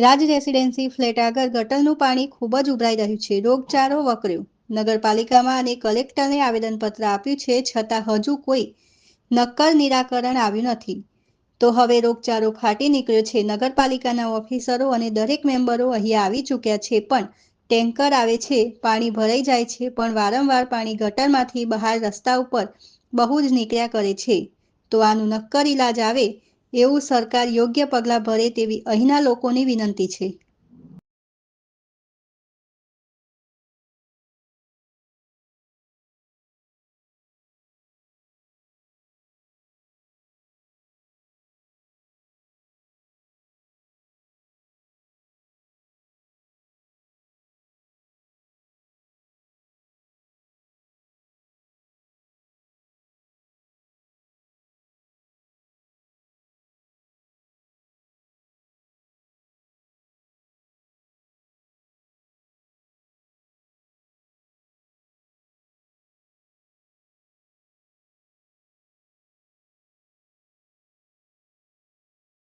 રાજ residency flat આગળ ગટરનું પાણી ખૂબ જ ઉભરાઈ રહ્યું છે. રોગચાળો વકર્યો. નગરપાલિકામાં અને કલેક્ટરને આવેદનપત્ર આપ્યું છે, છતાં હજુ કોઈ નક્કર નિરાકરણ આવ્યું નથી. તો હવે રોગચાળો ફાટી નીકળ્યો છે. નગરપાલિકાના ઓફિસરો અને દરેક મેમ્બરો અહીંયા આવી ચૂક્યા છે, પણ ટેન્કર આવે છે, પાણી ભરાઈ જાય છે, પણ વારંવાર પાણી ગટરમાંથી બહાર રસ્તા ઉપર બહુ જ નીકળ્યા કરે છે. તો આનું નક્કર ઇલાજ આવે એવું સરકાર યોગ્ય પગલાં ભરે તેવી અહીંના લોકોની વિનંતી છે.